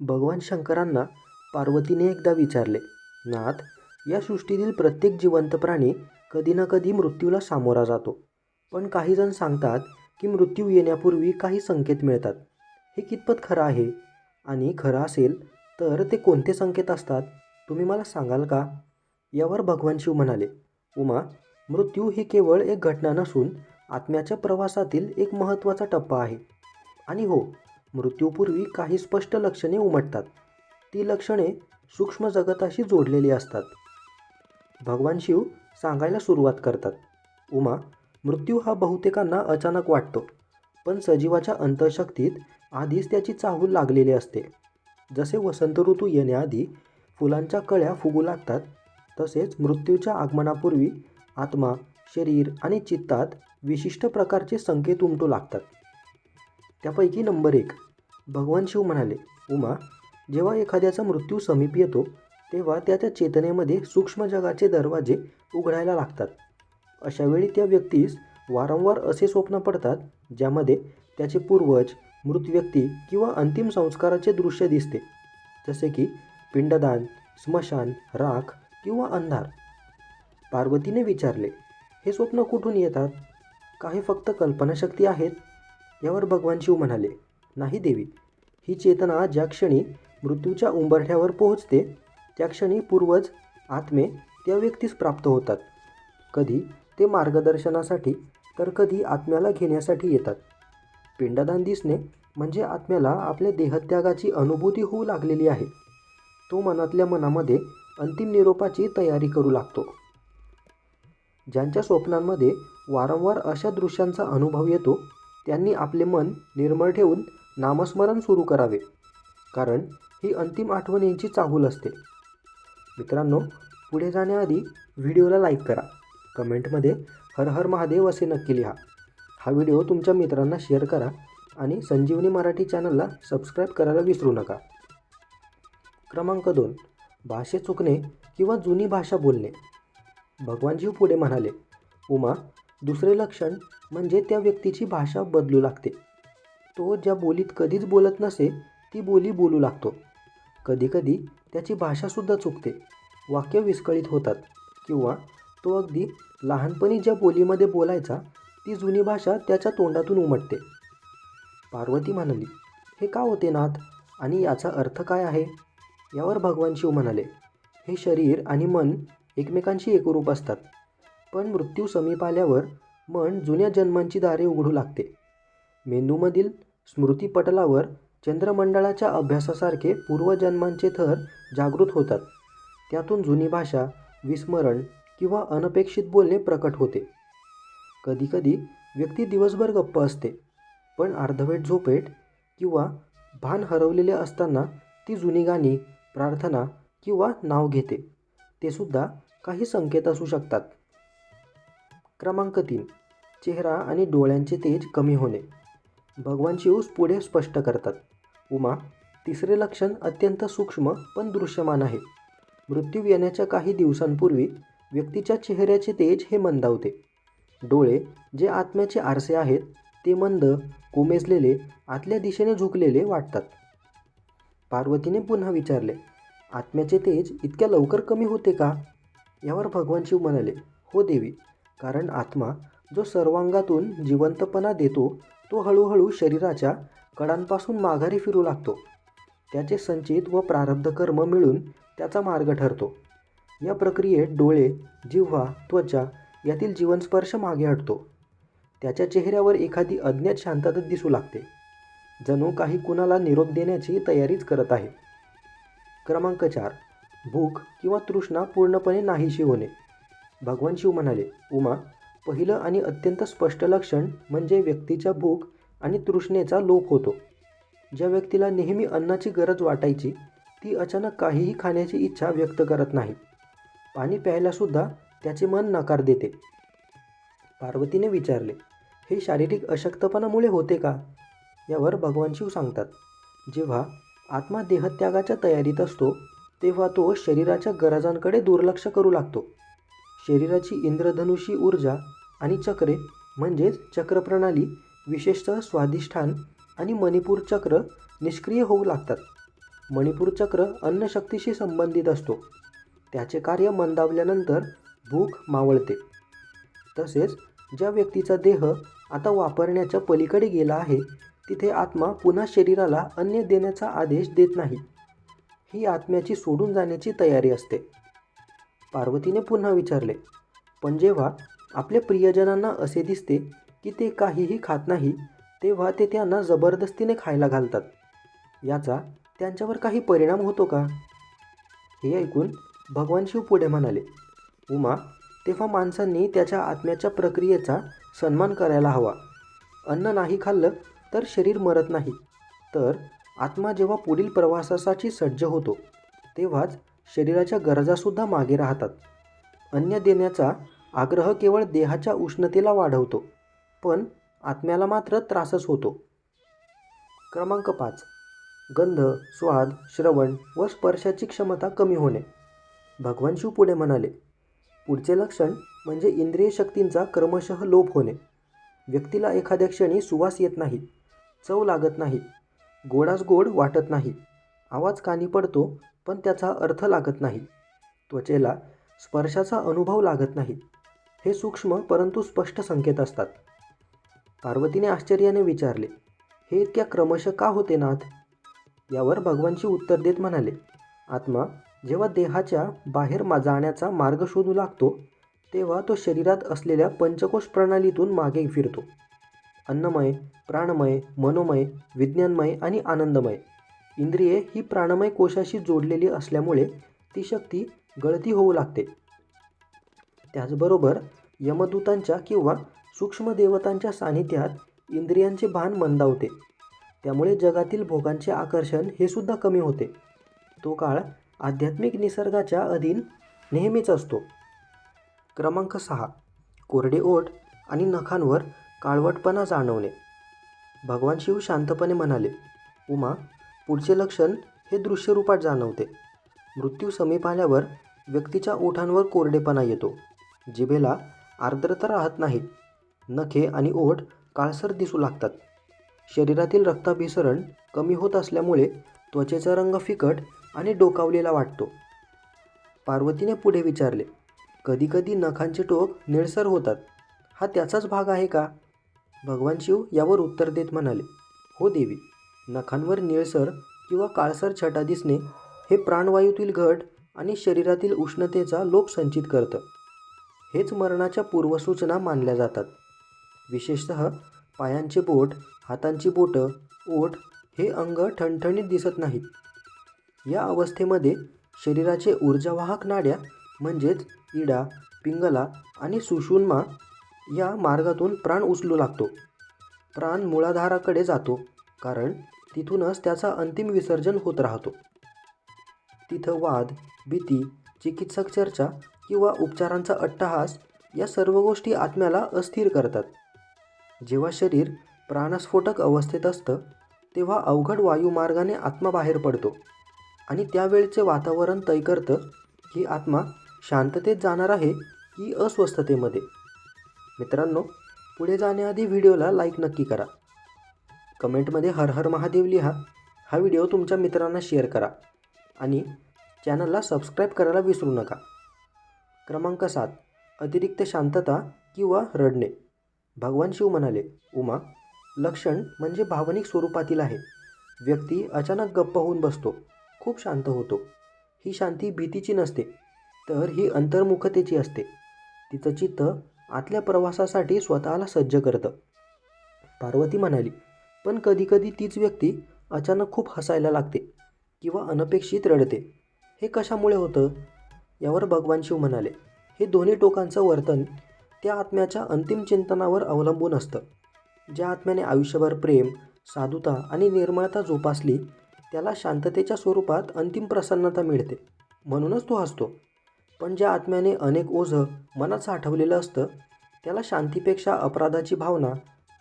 भगवान शंकरांना पार्वतीने एकदा विचारले नाथ या सृष्टीतील प्रत्येक जिवंत प्राणी कधी ना कधी मृत्यूला सामोरा जातो. पण काही जण सांगतात की मृत्यू येण्यापूर्वी काही संकेत मिळतात. हे कितपत खरं आहे? आणि खरं असेल तर ते कोणते संकेत असतात? तुम्ही मला सांगाल का? यावर भगवान शिव म्हणाले उमा मृत्यू ही केवळ एक घटना नसून आत्म्याच्या प्रवासातील एक महत्त्वाचा टप्पा आहे. आणि हो मृत्यूपूर्वी काही स्पष्ट लक्षणे उमटतात. ती लक्षणे सूक्ष्म जगताशी जोडलेली असतात. भगवान शिव सांगायला सुरुवात करतात. उमा मृत्यू हा बहुतेकांना अचानक वाटतो पण सजीवाच्या अंतःशक्तीत आधीच त्याची चाहूल लागलेली असते. जसे वसंत ऋतू येण्याआधी फुलांच्या कळ्या फुगू लागतात तसेच मृत्यूच्या आगमनापूर्वी आत्मा शरीर आणि चित्तात विशिष्ट प्रकारचे संकेत उमटू लागतात. त्यापैकी नंबर एक भगवान शिव म्हणाले उमा जेव्हा एखाद्याचा मृत्यू समीप येतो तेव्हा त्याच्या चेतनेमध्ये सूक्ष्म जगाचे दरवाजे उघडायला लागतात. अशावेळी त्या व्यक्तीस वारंवार असे स्वप्न पडतात ज्यामध्ये त्याचे पूर्वज मृत व्यक्ती किंवा अंतिम संस्काराचे दृश्य दिसते जसे की पिंडदान स्मशान राख किंवा अंधार. पार्वतीने विचारले हे स्वप्न कुठून येतात? काही फक्त कल्पनाशक्ती आहेत? यावर भगवान शिव म्हणाले नाही देवी. ही चेतना ज्या क्षणी मृत्यूच्या उंबरठ्यावर पोहोचते त्या क्षणी पूर्वज आत्मे त्या व्यक्तीस प्राप्त होतात. कधी ते मार्गदर्शनासाठी तर कधी आत्म्याला घेण्यासाठी येतात. पिंडदान दिसणे म्हणजे आत्म्याला आपल्या देहत्यागाची अनुभूती होऊ लागलेली आहे. तो मनातल्या मनामध्ये अंतिम निरोपाची तयारी करू लागतो. ज्यांच्या स्वप्नांमध्ये वारंवार अशा दृश्यांचा अनुभव येतो त्यांनी आपले मन निर्मळ ठेवून नामस्मरण सुरू करावे. कारण ही अंतिम आठवणींची चाहूल असते. मित्रांनो पुढे जाण्याआधी व्हिडिओला लाईक करा. कमेंटमध्ये हर हर महादेव असे नक्की लिहा. हा व्हिडिओ तुमच्या मित्रांना शेअर करा आणि संजीवनी मराठी चॅनलला सबस्क्राईब करायला विसरू नका. क्रमांक दोन. भाषे चुकणे किंवा जुनी भाषा बोलणे. भगवानजीव पुढे म्हणाले उमा दुसरे लक्षण म्हणजे त्या व्यक्तीची भाषा बदलू लागते. तो ज्या बोलीत कधीच बोलत नसे ती बोली बोलू लागतो. कधीकधी त्याची भाषासुद्धा चुकते. वाक्य विस्कळीत होतात. किंवा तो अगदी लहानपणी ज्या बोलीमध्ये बोलायचा ती जुनी भाषा त्याच्या तोंडातून उमटते. पार्वती म्हणाली हे का होते नाथ? आणि याचा अर्थ काय आहे? यावर भगवान शिव म्हणाले हे शरीर आणि मन एकमेकांशी एकरूप असतात. पण मृत्यू समीप आल्यावर मन जुन्या जन्मांची दारे उघडू लागते. मेंदूमधील स्मृतीपटलावर चंद्रमंडळाच्या अभ्यासासारखे पूर्वजन्मांचे थर जागृत होतात. त्यातून जुनी भाषा विस्मरण किंवा अनपेक्षित बोलणे प्रकट होते. कधीकधी व्यक्ती दिवसभर गप्प असते पण अर्धवेट झोपेट किंवा भान हरवलेले असताना ती जुनी गाणी प्रार्थना किंवा नाव घेते. ते सुद्धा काही संकेत असू शकतात. क्रमांक तीन. चेहरा आणि डोळ्यांचे तेज कमी होणे. भगवान शिव पुढे स्पष्ट करतात. उमा तिसरे लक्षण अत्यंत सूक्ष्म पण दृश्यमान आहे. मृत्यू येण्याच्या काही दिवसांपूर्वी व्यक्तीच्या चेहऱ्याचे तेज हे मंदावते. डोळे जे आत्म्याचे आरसे आहेत ते मंद कोमेजलेले आतल्या दिशेने झुकलेले वाटतात. पार्वतीने पुन्हा विचारले आत्म्याचे तेज इतक्या लवकर कमी होते का? यावर भगवान शिव म्हणाले हो देवी कारण आत्मा जो सर्वांगातून जिवंतपणा देतो तो हळूहळू शरीराच्या कडांपासून माघारी फिरू लागतो. त्याचे संचित व प्रारब्ध कर्म मिळून त्याचा मार्ग ठरतो. या प्रक्रियेत डोळे जिव्हा त्वचा यातील जीवनस्पर्श मागे हटतो. त्याच्या चेहऱ्यावर एखादी अज्ञात शांतता दिसू लागते. जणू काही कुणाला निरोप देण्याची तयारीच करत आहे. क्रमांक चार. भूक किंवा तृष्णा पूर्णपणे नाहीशी होणे. भगवान शिव म्हणाले उमा पहिलं आणि अत्यंत स्पष्ट लक्षण म्हणजे व्यक्तीच्या भूक आणि तृष्णेचा लोप होतो. ज्या व्यक्तीला नेहमी अन्नाची गरज वाटायची ती अचानक काहीही खाण्याची इच्छा व्यक्त करत नाही. पाणी प्यायलासुद्धा त्याचे मन नकार देते. पार्वतीने विचारले हे शारीरिक अशक्तपणामुळे होते का? यावर भगवान शिव सांगतात जेव्हा आत्मा देहत्यागाच्या तयारीत असतो तेव्हा तो शरीराच्या गरजांकडे दुर्लक्ष करू लागतो. शरीराची इंद्रधनुषी ऊर्जा आणि चक्रे म्हणजेच चक्रप्रणाली विशेषतः स्वाधिष्ठान आणि मणिपूर चक्र निष्क्रिय होऊ लागतात. मणिपूर चक्र अन्नशक्तीशी संबंधित असतो. त्याचे कार्य मंदावल्यानंतर भूक मावळते. तसेच ज्या व्यक्तीचा देह आता वापरण्याच्या पलीकडे गेला आहे तिथे आत्मा पुन्हा शरीराला अन्न देण्याचा आदेश देत नाही. ही आत्म्याची सोडून जाण्याची तयारी असते. पार्वतीने पुन्हा विचारले पण जेव्हा आपल्या प्रियजनांना असे दिसते की ते काहीही खात नाही तेव्हा ते त्यांना जबरदस्तीने खायला घालतात. याचा त्यांच्यावर काही परिणाम होतो का? हे ऐकून भगवान शिव पुढे म्हणाले उमा तेव्हा माणसांनी त्याच्या आत्म्याच्या प्रक्रियेचा सन्मान करायला हवा. अन्न नाही खाल्लं तर शरीर मरत नाही. तर आत्मा जेव्हा पुढील प्रवासासाठी सज्ज होतो तेव्हाच शरीराच्या गरजासुद्धा मागे राहतात. अन्न देण्याचा आग्रह केवळ देहाच्या उष्णतेला वाढवतो पण आत्म्याला मात्र त्रासच होतो. क्रमांक पाच. गंध स्वाद श्रवण व स्पर्शाची क्षमता कमी होणे. भगवान शिव पुढे म्हणाले पुढचे लक्षण म्हणजे इंद्रिय शक्तींचा क्रमशः लोप होणे. व्यक्तीला एखाद्या क्षणी सुवास येत नाही चव लागत नाही गोडास गोड वाटत नाही आवाज कानी पडतो पण त्याचा अर्थ लागत नाही. त्वचेला स्पर्शाचा अनुभव लागत नाही. हे सूक्ष्म परंतु स्पष्ट संकेत असतात. पार्वतीने आश्चर्याने विचारले हे इतक्या क्रमशः का होते नाथ? यावर भगवानशी उत्तर देत म्हणाले आत्मा जेव्हा देहाच्या बाहेर मा जाण्याचा मार्ग शोधू लागतो तेव्हा तो शरीरात असलेल्या पंचकोश प्रणालीतून मागे फिरतो. अन्नमय प्राणमय मनोमय विज्ञानमय आणि आनंदमय. इंद्रिये ही प्राणमय कोशाशी जोडलेली असल्यामुळे ती शक्ती गळती होऊ लागते. त्याचबरोबर यमदूतांच्या किंवा सूक्ष्म देवतांच्या सानिध्यात इंद्रियांचे भान मंदावते. त्यामुळे जगातील भोगांचे आकर्षण हे सुद्धा कमी होते. तो काळ आध्यात्मिक निसर्गाच्या अधीन नेहमीच असतो. क्रमांक सहा. कोरडे ओठ आणि नखांवर काळवटपणा जाणवणे. भगवान शिव शांतपणे म्हणाले उमा पुढचे लक्षण हे दृश्यरूपात जाणवते. मृत्यू समीप आल्यावर व्यक्तीच्या ओठांवर कोरडेपणा येतो. जिभेला आर्द्रता राहत नाही नखे आणि ओठ काळसर दिसू लागतात. शरीरातील रक्ताभिसरण कमी होत असल्यामुळे त्वचेचा रंग फिकट आणि डोकावलेला वाटतो. पार्वतीने पुढे विचारले कधीकधी नखांचे टोक निळसर होतात. हा त्याचाच भाग आहे का? भगवान शिव यावर उत्तर देत म्हणाले हो देवी नखांवर निळसर किंवा काळसर छटा दिसणे हे प्राणवायूतील घट आणि शरीरातील उष्णतेचा लोप संचित करतं. हेच मरणाच्या पूर्वसूचना मानल्या जातात. विशेषतः पायांचे बोट हातांची बोटं ओठ हे अंग ठणठणीत दिसत नाहीत. या अवस्थेमध्ये शरीराचे ऊर्जावाहक नाड्या म्हणजेच इडा पिंगला आणि सुषुन्मा या मार्गातून प्राण उचलू लागतो. प्राण मुळाधाराकडे जातो कारण तिथूनच त्याचा अंतिम विसर्जन होत राहतो. तिथं वाद भीती चिकित्सक चर्चा किंवा उपचारांचा अट्टहास या सर्व गोष्टी आत्म्याला अस्थिर करतात. जेव्हा शरीर प्राणस्फोटक अवस्थेत असतं तेव्हा अवघड वायुमार्गाने आत्मा बाहेर पडतो आणि त्यावेळचे वातावरण तय करतं की आत्मा शांततेत जाणार आहे की अस्वस्थतेमध्ये. मित्रांनो पुढे जाण्याआधी व्हिडिओला लाईक नक्की करा. कमेंटमध्ये हर हर महादेव लिहा. हा व्हिडिओ तुमच्या मित्रांना शेअर करा आणि चॅनलला सबस्क्राईब करायला विसरू नका. क्रमांक सात. अतिरिक्त शांतता किंवा रडणे. भगवान शिव म्हणाले उमा लक्षण म्हणजे भावनिक स्वरूपातील आहे. व्यक्ती अचानक गप्प होऊन बसतो खूप शांत होतो. ही शांती भीतीची नसते तर ही अंतर्मुखतेची असते. तिचं चित्त आतल्या प्रवासासाठी स्वतःला सज्ज करतं. पार्वती म्हणाली पण कधीकधी तीच व्यक्ती अचानक खूप हसायला लागते किंवा अनपेक्षित रडते. हे कशामुळे होतं? यावर भगवान शिव म्हणाले हे दोन्ही टोकांचं वर्तन त्या आत्म्याच्या अंतिम चिंतनावर अवलंबून असतं. ज्या आत्म्याने आयुष्यभर प्रेम साधुता आणि निर्मळता जोपासली त्याला शांततेच्या स्वरूपात अंतिम प्रसन्नता मिळते. म्हणूनच तो हसतो. पण ज्या आत्म्याने अनेक ओझं मनात साठवलेलं असतं त्याला शांतीपेक्षा अपराधाची भावना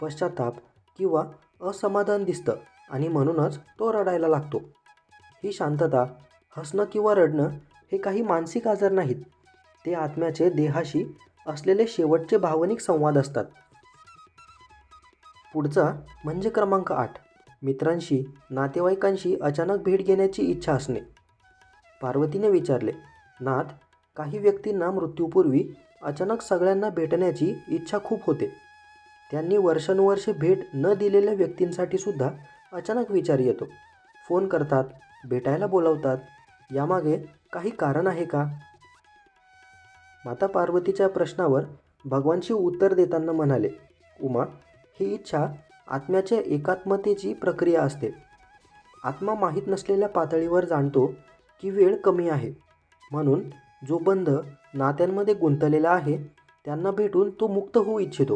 पश्चाताप किंवा असमाधान दिसतं आणि म्हणूनच तो रडायला लागतो. ही शांतता हसणं किंवा रडणं हे काही मानसिक आजार नाहीत. ते आत्म्याचे देहाशी असलेले शेवटचे भावनिक संवाद असतात. पुढचा म्हणजे क्रमांक आठ. मित्रांशी नातेवाईकांशी अचानक भेट घेण्याची इच्छा असणे. पार्वतीने विचारले नाथ काही व्यक्तींना मृत्यूपूर्वी अचानक सगळ्यांना भेटण्याची इच्छा खूप होते. त्यांनी वर्षानुवर्षे भेट न दिलेल्या व्यक्तींसाठी सुद्धा अचानक विचार येतो. फोन करतात भेटायला बोलावतात. यामागे काही कारण आहे का? माता पार्वतीच्या प्रश्नावर भगवान शिव उत्तर देताना म्हणाले उमा ही इच्छा आत्म्याच्या एकात्मतेची प्रक्रिया असते. आत्मा माहीत नसलेल्या पातळीवर जाणतो की वेळ कमी आहे. म्हणून जो बंध नात्यांमध्ये गुंतलेला आहे त्यांना भेटून तो मुक्त होऊ इच्छितो.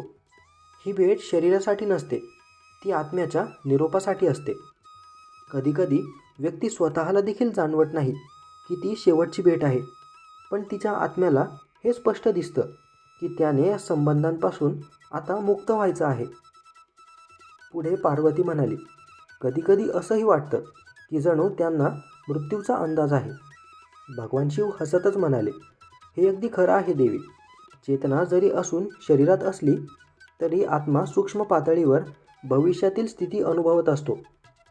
ही भेट शरीरासाठी नसते ती आत्म्याच्या निरोपासाठी असते. कधीकधी व्यक्ती स्वतःला देखील जाणवत नाही. की ती शेवटची भेट आहे. पण तिच्या आत्म्याला हे स्पष्ट दिसतं की त्याने या संबंधांपासून आता मुक्त व्हायचं आहे. पुढे पार्वती म्हणाली कधीकधी असंही वाटतं की जणू त्यांना मृत्यूचा अंदाज आहे. भगवान शिव हसतच म्हणाले हे अगदी खरं आहे देवी. चेतना जरी असून शरीरात असली तरी आत्मा सूक्ष्म पातळीवर भविष्यातील स्थिती अनुभवत असतो.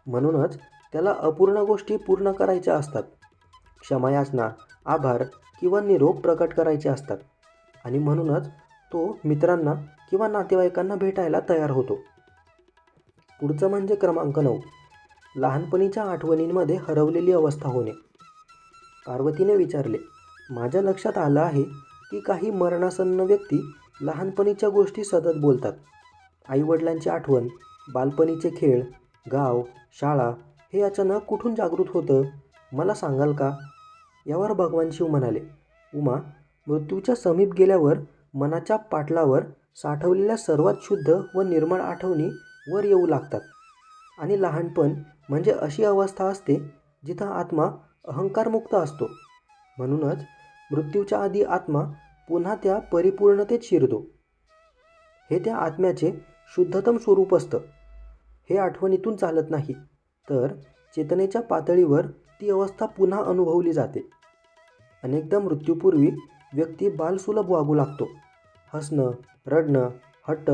म्हणूनच त्याला अपूर्ण गोष्टी पूर्ण करायच्या असतात. क्षमायाचना आभार किंवा निरोप प्रकट करायचे असतात. आणि म्हणूनच तो मित्रांना किंवा नातेवाईकांना भेटायला तयार होतो. पुढचं म्हणजे क्रमांक नऊ. लहानपणीच्या आठवणींमध्ये हरवलेली अवस्था होणे. पार्वतीने विचारले माझ्या लक्षात आलं आहे की काही मरणासन्न व्यक्ती लहानपणीच्या गोष्टी सतत बोलतात. आईवडिलांची आठवण बालपणीचे खेळ गाव शाळा हे अचानक कुठून जागृत होतं? मला सांगाल का? यावर भगवान शिव म्हणाले उमा मृत्यूच्या समीप गेल्यावर मनाच्या पाटलावर साठवलेल्या सर्वात शुद्ध व निर्मळ आठवणी वर येऊ लागतात. आणि लहानपण म्हणजे अशी अवस्था असते जिथं आत्मा अहंकारमुक्त असतो. म्हणूनच मृत्यूच्या आधी आत्मा पुन्हा त्या परिपूर्णतेत शिरतो. हे त्या आत्म्याचे शुद्धतम स्वरूप असतं. हे आठवणीतून चालत नाही. तर चेतनेच्या पातळीवर ती अवस्था पुन्हा अनुभवली जाते. अनेकदा मृत्यूपूर्वी व्यक्ती बालसुलभ वागू लागतो. हसणं रडणं हट्ट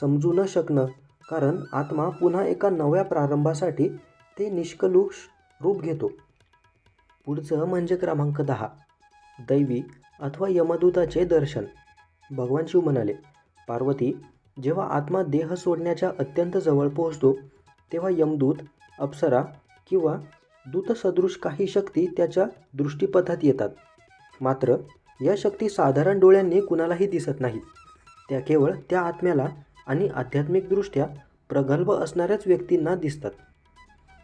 समजू न शकणं कारण आत्मा पुन्हा एका नव्या प्रारंभासाठी ते निष्कलुष रूप घेतो. पुढचं म्हणजे क्रमांक दहा दैवी अथवा यमदूताचे दर्शन. भगवान शिव म्हणाले पार्वती जेव्हा आत्मा देह सोडण्याच्या अत्यंत जवळ पोहोचतो तेव्हा यमदूत अप्सरा किंवा दूतसदृश काही शक्ती त्याच्या दृष्टीपथात येतात. मात्र या शक्ती साधारण डोळ्यांनी कुणालाही दिसत नाहीत. त्या केवळ त्या आत्म्याला आणि आध्यात्मिकदृष्ट्या प्रगल्भ असणाऱ्याच व्यक्तींना दिसतात.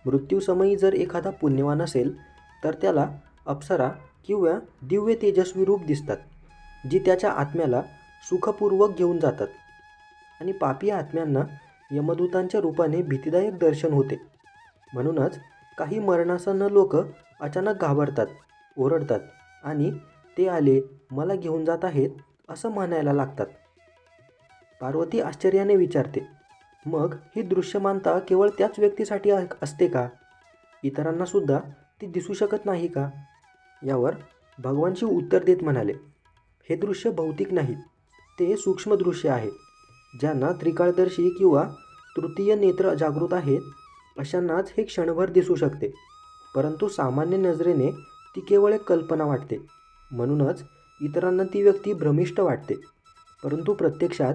मृत्यूसमयी जर एखादा पुण्यवान असेल तर त्याला अप्सरा किंवा दिव्य तेजस्वी रूप दिसतात जी त्याच्या आत्म्याला सुखपूर्वक घेऊन जातात. आणि पापी आत्म्यांना यमदूतांच्या रूपाने भीतीदायक दर्शन होते. म्हणूनच काही मरणासन्न लोक अचानक घाबरतात ओरडतात आणि ते आले मला घेऊन जात आहेत असं म्हणायला लागतात. पार्वती आश्चर्याने विचारते मग ही दृश्यमानता केवळ त्याच व्यक्तीसाठी असते का? इतरांनासुद्धा ती दिसू शकत नाही का? यावर भगवानशी उत्तर देत म्हणाले हे दृश्य भौतिक नाही ते सूक्ष्म दृश्य आहे ज्यांना त्रिकाळदर्शी किंवा तृतीय नेत्र जागृत आहेत अशांनाच हे क्षणभर दिसू शकते. परंतु सामान्य नजरेने ती केवळ एक कल्पना वाटते. म्हणूनच इतरांना ती व्यक्ती भ्रमिष्ट वाटते. परंतु प्रत्यक्षात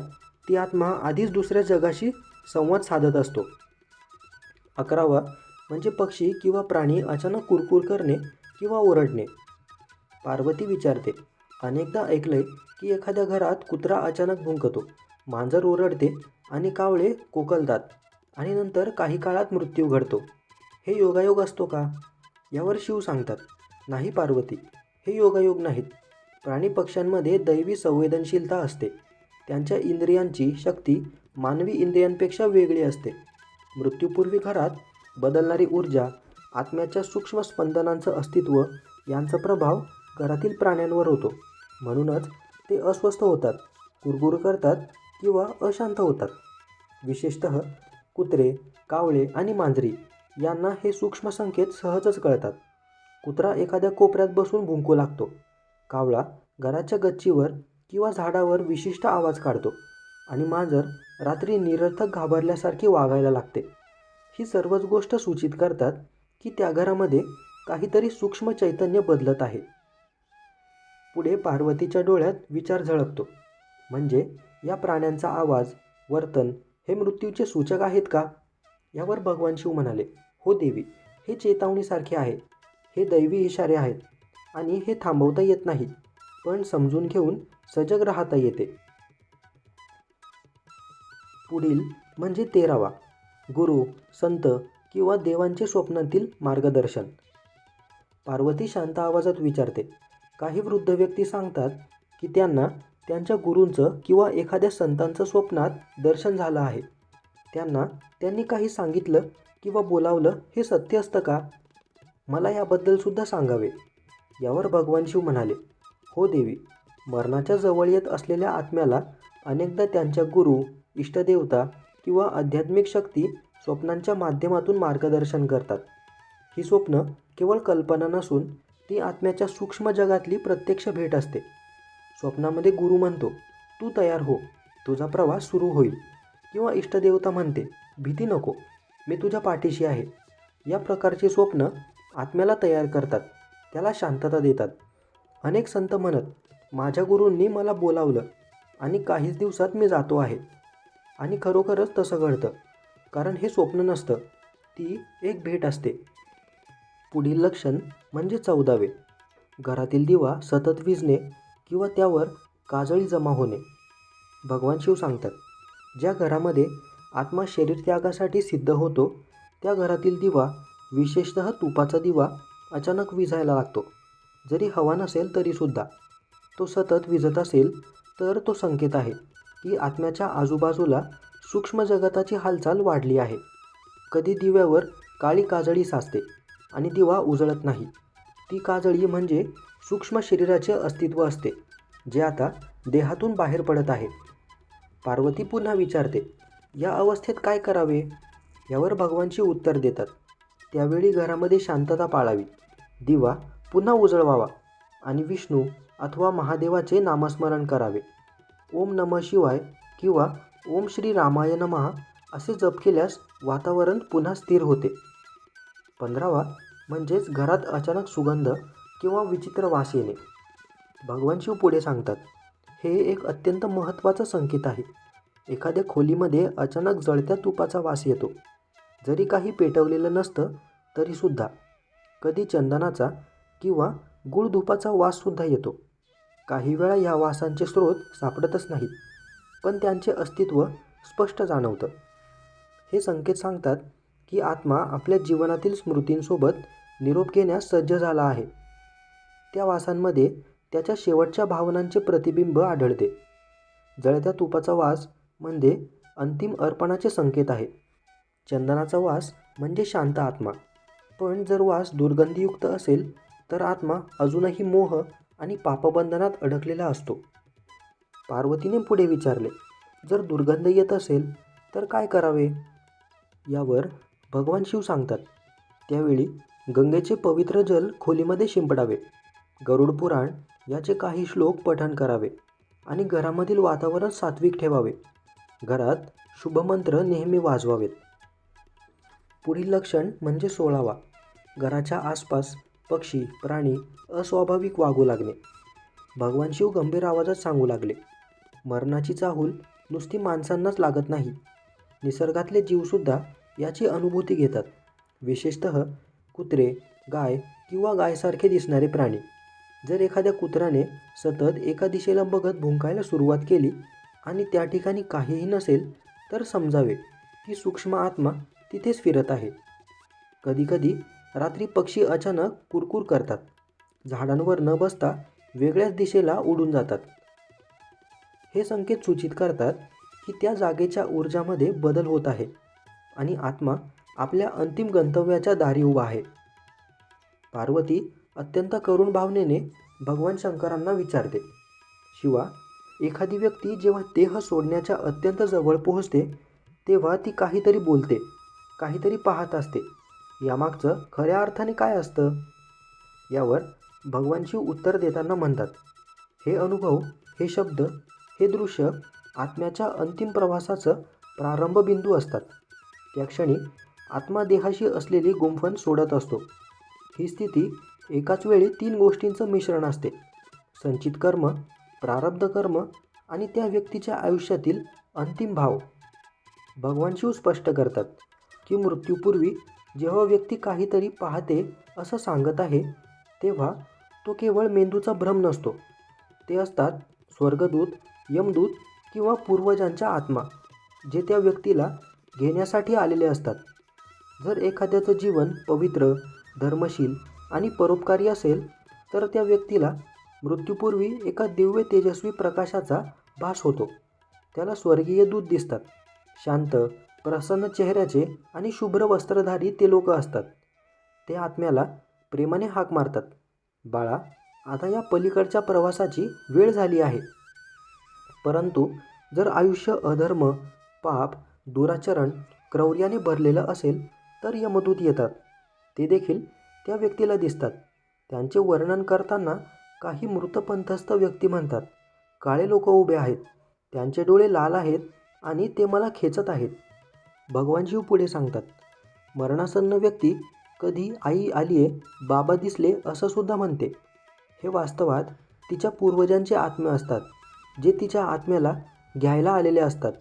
ती आत्मा आधीच दुसऱ्या जगाशी संवाद साधत असतो. अकरावा म्हणजे पक्षी किंवा प्राणी अचानक कुरकुर करणे किंवा ओरडणे. पार्वती विचारते अनेकदा ऐकलंय की एखाद्या घरात कुत्रा अचानक भुंकतो. मांजर ओरडते आणि कावळे कोकलतात. आणि नंतर काही काळात मृत्यू घडतो. हे योगायोग असतो का? यावर शिव सांगतात. नाही पार्वती हे योगायोग नाहीत. प्राणी पक्ष्यांमध्ये दैवी संवेदनशीलता असते. त्यांच्या इंद्रियांची शक्ती मानवी इंद्रियांपेक्षा वेगळी असते. मृत्यूपूर्वी घरात बदलणारी ऊर्जा आत्म्याच्या सूक्ष्म स्पंदनांचं अस्तित्व यांचा प्रभाव घरातील प्राण्यांवर होतो. म्हणूनच ते अस्वस्थ होतात कुरगुर करतात किंवा अशांत होतात. विशेषत कुत्रे कावळे आणि मांजरी यांना हे सूक्ष्म संकेत सहजच कळतात. कुत्रा एखाद्या कोपऱ्यात बसून भुंकू लागतो. कावळा घराच्या गच्चीवर किंवा झाडावर विशिष्ट आवाज काढतो आणि मांजर रात्री निरर्थक घाबरल्यासारखी वागायला लागते. ही सर्वच गोष्ट सूचित करतात की त्या घरामध्ये काहीतरी सूक्ष्म चैतन्य बदलत आहे. पुढे पार्वतीच्या डोळ्यात विचार झळकतो. म्हणजे या प्राण्यांचा आवाज वर्तन हे मृत्यूचे सूचक आहेत का? यावर भगवान शिव म्हणाले हो देवी हे चेतावणीसारखे आहे. हे दैवी इशारे आहेत आणि हे थांबवता येत नाही पण समजून घेऊन सजग राहता येते. पुढील म्हणजे तेरावा. गुरु संत किंवा देवांचे स्वप्नातील मार्गदर्शन. पार्वती शांत आवाजात विचारते काही वृद्ध व्यक्ती सांगतात की त्यांना त्यांच्या गुरूंचं किंवा एखाद्या संतांचं स्वप्नात दर्शन झालं आहे. त्यांना त्यांनी काही सांगितलं किंवा बोलावलं हे सत्य असतं का? मला याबद्दलसुद्धा सांगावे. यावर भगवान शिव म्हणाले हो देवी मरणाच्या जवळ येत असलेल्या आत्म्याला अनेकदा त्यांच्या गुरु इष्टदेवता किंवा आध्यात्मिक शक्ती स्वप्नांच्या माध्यमातून मार्गदर्शन करतात. ही स्वप्न केवळ कल्पना नसून ती आत्म्याच्या सूक्ष्म जगातली प्रत्यक्ष भेट असते. स्वप्नामध्ये गुरु म्हणतो तू तयार हो तुझा प्रवास सुरू होईल. किंवा इष्टदेवता म्हणते भीती नको मी तुझ्या पाठीशी आहे. या प्रकारचे स्वप्न आत्म्याला तयार करतात त्याला शांतता देतात. अनेक संत म्हणत माझ्या गुरूंनी मला बोलावलं आणि काहीच दिवसात मी जातो आहे. आणि खरोखरच तसं घडतं कारण हे स्वप्न नसतं ती एक भेट असते. पुढील लक्षण म्हणजे चौदावे. घरातील दिवा सतत विजणे किंवा त्यावर काजळी जमा होणे. भगवान शिव सांगतात ज्या घरामध्ये आत्मा शरीर त्यागासाठी सिद्ध होतो त्या घरातील दिवा विशेषत तुपाचा दिवा अचानक विजायला लागतो. जरी हवा नसेल तरीसुद्धा. तो सतत विझत असेल तर तो संकेत आहे की आत्म्याच्या आजूबाजूला सूक्ष्म जगताची हालचाल वाढली आहे. कधी दिव्यावर काळी काजळी साचते आणि दिवा उजळत नाही. ती काजळी म्हणजे सूक्ष्म शरीराचे अस्तित्व असते. जे आता देहातून बाहेर पडत आहे पार्वती पुन्हा विचारते या अवस्थेत काय करावे यावर भगवानची उत्तर देतात. त्यावेळी घरामध्ये शांतता पाळावी. दिवा पुन्हा उजळवावा आणि विष्णू अथवा महादेवाचे नामस्मरण करावे. ओम नम शिवाय किंवा ओम श्री रामाय नमः असे जप केल्यास वातावरण पुन्हा स्थिर होते. पंधरावा म्हणजेच घरात अचानक सुगंध किंवा विचित्र वास येणे. भगवान शिव पुढे सांगतात हे एक अत्यंत महत्त्वाचं संकेत आहे. एखाद्या खोलीमध्ये अचानक जळत्या तुपाचा वास येतो. जरी काही पेटवलेलं नसतं तरीसुद्धा कधी चंदनाचा किंवा गुळधुपाचा वाससुद्धा येतो. काही वेळा या वासांचे स्रोत सापडतच नाहीत पण त्यांचे अस्तित्व स्पष्ट जाणवतं. हे संकेत सांगतात की आत्मा आपल्या जीवनातील स्मृतींसोबत निरोप घेण्यास सज्ज झाला आहे. त्या वासांमध्ये त्याच्या शेवटच्या भावनांचे प्रतिबिंब आढळते. जळत्या तुपाचा वास म्हणजे अंतिम अर्पणाचे संकेत आहे. चंदनाचा वास म्हणजे शांत आत्मा. पण जर वास दुर्गंधीयुक्त असेल तर आत्मा अजूनही मोह आणि पापबंधनात अडकलेला असतो. पार्वतीने पुढे विचारले जर दुर्गंध येत असेल तर काय करावे यावर भगवान शिव सांगतात. त्यावेळी गंगेचे पवित्र जल खोलीमध्ये शिंपडावे. गरुड पुराण याचे काही श्लोक पठण करावे आणि घरामधील वातावरण सात्विक ठेवावे. घरात शुभमंत्र नेहमी वाजवावेत. पुढील लक्षण म्हणजे सोळावा. घराच्या आसपास पक्षी प्राणी अस्वाभाविक वागू लागणे भगवान शिव गंभीर आवाजात सांगू लागले. मरणाची चाहूल नुसती माणसांनाच लागत नाही. निसर्गातले जीवसुद्धा याची अनुभूती घेतात. विशेषत कुत्रे गाय किंवा गायसारखे दिसणारे प्राणी. जर एखाद्या कुत्र्याने सतत एका दिशेला बघत भुंकायला सुरुवात केली आणि त्या ठिकाणी काहीही नसेल तर समजावे की सूक्ष्म आत्मा तिथेच फिरत आहे. कधीकधी रात्री पक्षी अचानक कुरकुर करतात. झाडांवर न बसता वेगळ्याच दिशेला उडून जातात. हे संकेत सूचित करतात की त्या जागेच्या ऊर्जामध्ये बदल होत आहे आणि आत्मा आपल्या अंतिम गंतव्याच्या दारी उभा आहे. पार्वती अत्यंत करुण भावनेने भगवान शंकरांना विचारते. शिवा एखादी व्यक्ती जेव्हा देह सोडण्याच्या अत्यंत जवळ पोहोचते तेव्हा ती काहीतरी बोलते काहीतरी पाहत असते. यामागचं खऱ्या अर्थाने काय असतं? यावर भगवान शिव उत्तर देताना म्हणतात हे अनुभव हे शब्द हे दृश्य आत्म्याच्या अंतिम प्रवासाचं प्रारंभ बिंदू असतात. त्या क्षणी आत्मा देहाशी असलेली गुंफण सोडत असतो. ही स्थिती एकाच वेळी तीन गोष्टींचं मिश्रण असते. संचित कर्म प्रारब्ध कर्म आणि त्या व्यक्तीच्या आयुष्यातील अंतिम भाव. भगवान शिव स्पष्ट करतात की मृत्यूपूर्वी जेव्हा व्यक्ती काहीतरी पाहते असं सांगत आहे तेव्हा तो केवळ मेंदूचा भ्रम नसतो. ते असतात स्वर्गदूत यमदूत किंवा पूर्वजांच्या आत्मा जे त्या व्यक्तीला घेण्यासाठी आलेले असतात. जर एखाद्याचं जीवन पवित्र धर्मशील आणि परोपकारी असेल तर त्या व्यक्तीला मृत्यूपूर्वी एका दिव्य तेजस्वी प्रकाशाचा भास होतो. त्याला स्वर्गीय दूत दिसतात. शांत प्रसन्न चेहऱ्याचे आणि शुभ्र वस्त्रधारी ते लोक असतात. ते आत्म्याला प्रेमाने हाक मारतात. बाळा आता या पलीकडच्या प्रवासाची वेळ झाली आहे. परंतु जर आयुष्य अधर्म पाप दुराचरण क्रौर्याने भरलेलं असेल तर यमदूत येतात. ते देखील त्या व्यक्तीला दिसतात. त्यांचे वर्णन करताना काही मृतपंथस्थ व्यक्ती म्हणतात काळे लोक उभे आहेत. त्यांचे डोळे लाल आहेत आणि ते मला खेचत आहेत. भगवान शिव पुढे सांगतात मरणासन्न व्यक्ती कधी आई आलीये बाबा दिसले असं सुद्धा म्हणते. हे वास्तवात तिच्या पूर्वजांचे आत्मे असतात जे तिच्या आत्म्याला घ्यायला आलेले असतात.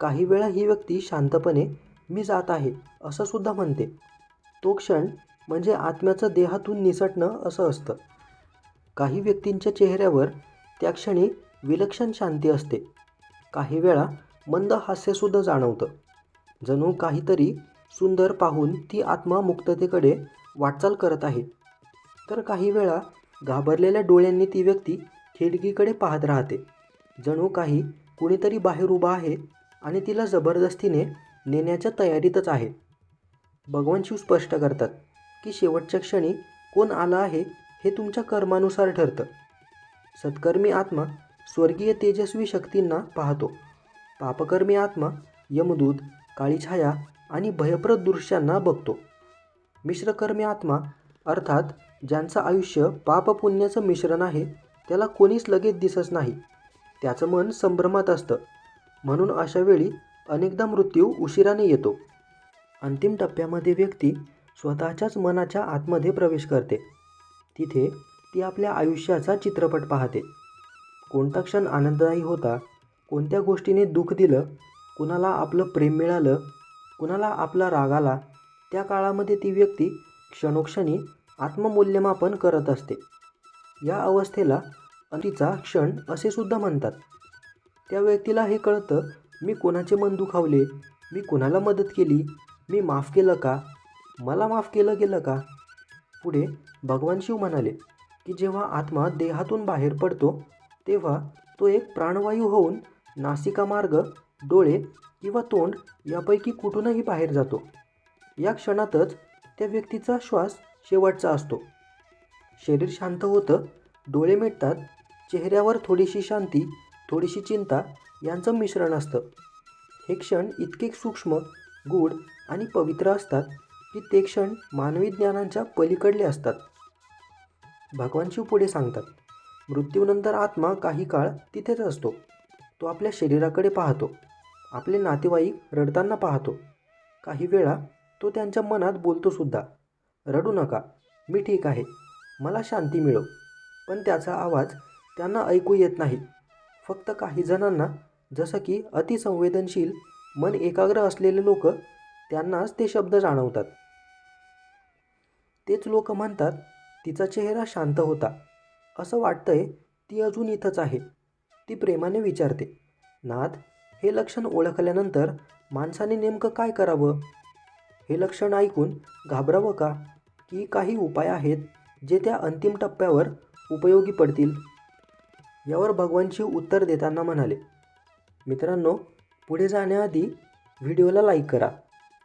काही वेळा ही व्यक्ती शांतपणे मी जात आहे असं सुद्धा म्हणते. तो क्षण म्हणजे आत्म्याचं देहातून निसटणं असं असतं. काही व्यक्तींच्या चेहऱ्यावर त्या क्षणी विलक्षण शांती असते. काही वेळा मंद हास्यसुद्धा जाणवतं. जणू काहीतरी सुंदर पाहून ती आत्मा मुक्ततेकडे वाटचाल करत आहे. तर काही वेळा घाबरलेल्या डोळ्यांनी ती व्यक्ती खिडकीकडे पाहत राहते. जणू काही कुणीतरी बाहेर उभा आहे आणि तिला जबरदस्तीने नेण्याच्या तयारीतच आहे. भगवान शिव स्पष्ट करतात. की शेवटच्या क्षणी कोण आला आहे हे तुमच्या कर्मानुसार ठरतं. सत्कर्मी आत्मा स्वर्गीय तेजस्वी शक्तींना पाहतो. पापकर्मी आत्मा यमदूत काळी छाया आणि भयप्रद दृश्यांना बघतो. मिश्रकर्मी आत्मा अर्थात ज्यांचं आयुष्य पापपुण्याचं मिश्रण आहे त्याला कोणीच लगेच दिसत नाही. त्याचं मन संभ्रमात असतं. म्हणून अशा वेळी अनेकदा मृत्यू उशिराने येतो. अंतिम टप्प्यामध्ये व्यक्ती स्वतःच्याच मनाच्या आतमध्ये प्रवेश करते. तिथे ती आपल्या आयुष्याचा चित्रपट पाहते. कोणता क्षण आनंददायी होता कोणत्या गोष्टीने दुःख दिलं कुणाला आपलं प्रेम मिळालं कुणाला आपला राग आला त्या काळामध्ये ती व्यक्ती क्षणोक्षणी आत्ममूल्यमापन करत असते. या अवस्थेला तिचा क्षण असे सुद्धा म्हणतात. त्या व्यक्तीला हे कळतं मी कोणाचे मन दुखावले? मी कोणाला मदत केली? मी माफ केलं का? मला माफ केलं गेलं का? पुढे भगवान शिव म्हणाले की जेव्हा आत्मा देहातून बाहेर पडतो तेव्हा तो एक प्राणवायू होऊन नासिका मार्ग डोळे किंवा तोंड यापैकी कुठूनही बाहेर जातो. या क्षणातच त्या व्यक्तीचा श्वास शेवटचा असतो. शरीर शांत होतं डोळे मिटतात चेहऱ्यावर थोडीशी शांती थोडीशी चिंता यांचं मिश्रण असतं. हे क्षण इतके सूक्ष्म गूढ आणि पवित्र असतात की ते क्षण मानवी ज्ञानांच्या पलीकडले असतात. भगवान शिव पुढे सांगतात मृत्यूनंतर आत्मा काही काळ तिथेच असतो. तो आपल्या शरीराकडे पाहतो. आपले नातेवाईक रडताना पाहतो. काही वेळा तो त्यांच्या मनात बोलतो सुद्धा रडू नका मी ठीक आहे मला शांती मिळव पण त्याचा आवाज त्यांना ऐकू येत नाही. फक्त काही जणांना जसं की अतिसंवेदनशील मन एकाग्र असलेले लोक त्यांनाच ते शब्द जाणवतात. तेच लोक म्हणतात तिचा चेहरा शांत होता. असं वाटतंय ती अजून इथंच आहे. ती प्रेमाने विचारते नाथ हे लक्षण ओळखल्यानंतर माणसाने नेमकं काय करावं? हे लक्षण ऐकून घाबरावं का? की काही उपाय आहेत जे त्या अंतिम टप्प्यावर उपयोगी पडतील? यावर भगवानशी उत्तर देताना म्हणाले मित्रांनो पुढे जाण्याआधी व्हिडिओला लाईक करा.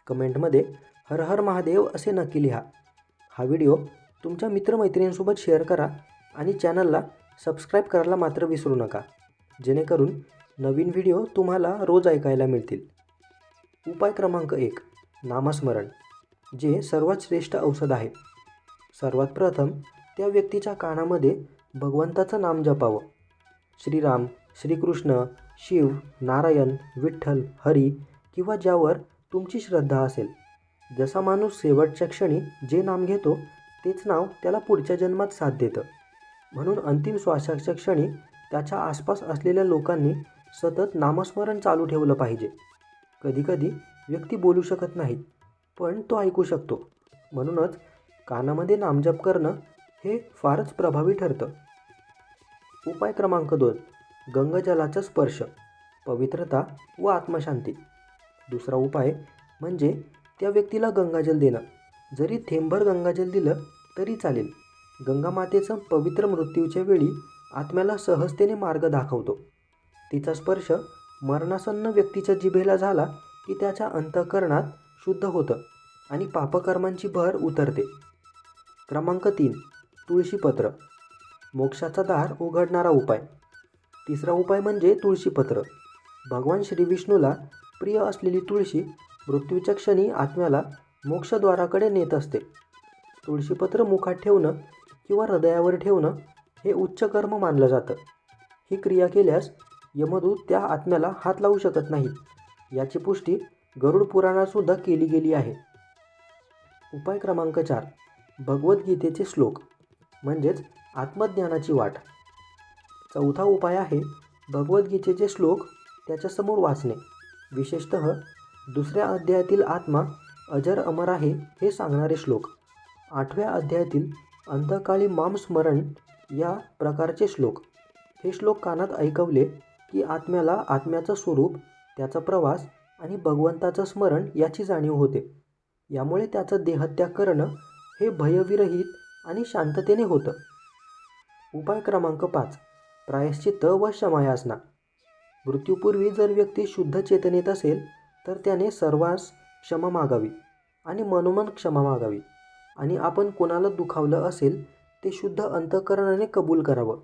कमेंटमध्ये हर हर महादेव असे नक्की लिहा. हा व्हिडिओ तुमच्या मित्रमैत्रिणींसोबत शेअर करा आणि चॅनलला सबस्क्राईब करायला मात्र विसरू नका. जेणेकरून नवीन व्हिडिओ तुम्हाला रोज ऐकायला मिळतील. उपाय क्रमांक एक नामस्मरण जे सर्वात श्रेष्ठ औषध आहे. सर्वात प्रथम त्या व्यक्तीच्या कानामध्ये भगवंताचं नाम जपावं. श्रीराम श्रीकृष्ण शिव नारायण विठ्ठल हरी किंवा ज्यावर तुमची श्रद्धा असेल. जसा माणूस शेवटच्या क्षणी जे नाम घेतो तेच नाव त्याला पुढच्या जन्मात साथ देतं. म्हणून अंतिम श्वासाच्या क्षणी त्याच्या आसपास असलेल्या लोकांनी सतत नामस्मरण चालू ठेवलं पाहिजे. कधीकधी व्यक्ती बोलू शकत नाहीत पण तो ऐकू शकतो. म्हणूनच कानामध्ये नामजप करणं हे फारच प्रभावी ठरतं. उपाय क्रमांक दोन गंगाजलाचा स्पर्श पवित्रता व आत्मशांती. दुसरा उपाय म्हणजे त्या व्यक्तीला गंगाजल देणं. जरी थेंबभर गंगाजल दिलं तरी चालेल. गंगामातेचं पवित्र मृत्यूच्या वेळी आत्म्याला सहजतेने मार्ग दाखवतो. तिचा स्पर्श मरणासन्न व्यक्तीच्या जिभेला झाला की त्याच्या अंतःकरणात शुद्ध होतं आणि पापकर्मांची भर उतरते. क्रमांक तीन तुळशीपत्र. मोक्षाचा दार उघडणारा उपाय. तिसरा उपाय म्हणजे तुळशीपत्र. भगवान श्रीविष्णूला प्रिय असलेली तुळशी मृत्यूच्या क्षणी आत्म्याला मोक्षद्वाराकडे नेत असते. तुळशीपत्र मुखात ठेवणं किंवा हृदयावर ठेवणं हे उच्च कर्म मानलं जातं. ही क्रिया केल्यास यमदूत त्या आत्म्याला हात लावू शकत नाहीत. याची पुष्टी गरुड पुराणातसुद्धा केली गेली आहे. उपाय क्रमांक चार. भगवद्गीतेचे श्लोक म्हणजेच आत्मज्ञानाची वाट. चौथा उपाय आहे भगवद्गीतेचे श्लोक त्याच्यासमोर वाचणे. विशेषत दुसऱ्या अध्यायातील आत्मा अजर अमर आहे हे सांगणारे श्लोक. आठव्या अध्यायातील अंतकाळी मामस्मरण या प्रकारचे श्लोक. हे श्लोक कानात ऐकवले की आत्म्याला आत्म्याचं स्वरूप त्याचा प्रवास आणि भगवंताचं स्मरण याची जाणीव होते. यामुळे त्याचं देहत्याग करणं हे भयविरहित आणि शांततेने होतं. उपाय क्रमांक पाच. प्रायश्चित्त व क्षमायासना मृत्यूपूर्वी जर व्यक्ती शुद्ध चेतनेत असेल तर त्याने सर्वांस क्षमा मागावी आणि मनोमन क्षमा मागावी. आणि आपण कोणाला दुखावलं असेल ते शुद्ध अंतःकरणाने कबूल करावं.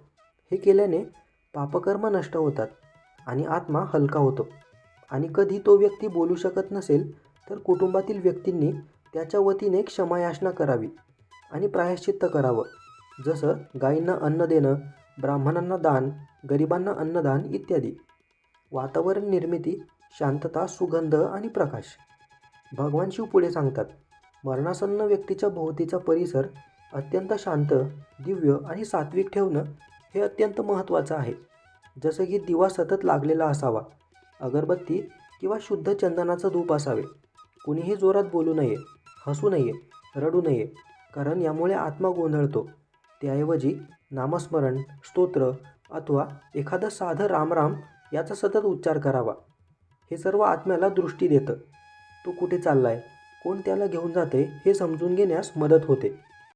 हे केल्याने पापकर्म नष्ट होतात आणि आत्मा हलका होतो. आणि कधी तो व्यक्ती बोलू शकत नसेल तर कुटुंबातील व्यक्तींनी त्याच्या वतीने क्षमायाचना करावी आणि प्रायश्चित्त करावं. जसं गायींना अन्न देणं ब्राह्मणांना दान गरिबांना अन्नदान इत्यादी. वातावरण निर्मिती शांतता सुगंध आणि प्रकाश. भगवान शिव पुढे सांगतात मरणासन्न व्यक्तीच्या भोवतीचा परिसर अत्यंत शांत दिव्य आणि सात्विक ठेवणं हे अत्यंत महत्त्वाचं आहे. जसं की दिवा सतत लागलेला असावा अगरबत्ती किंवा शुद्ध चंदनाचं धूप असावे. कुणीही जोरात बोलू नये हसू नये रडू नये कारण यामुळे आत्मा गोंधळतो. त्याऐवजी नामस्मरण स्तोत्र अथवा एखादं साधं रामराम याचा सतत उच्चार करावा. हे सर्व आत्म्याला दृष्टी देतं. तो कुठे चाललाय? कोण त्याला घेऊन जाते हे समजून घेण्यास मदत होते.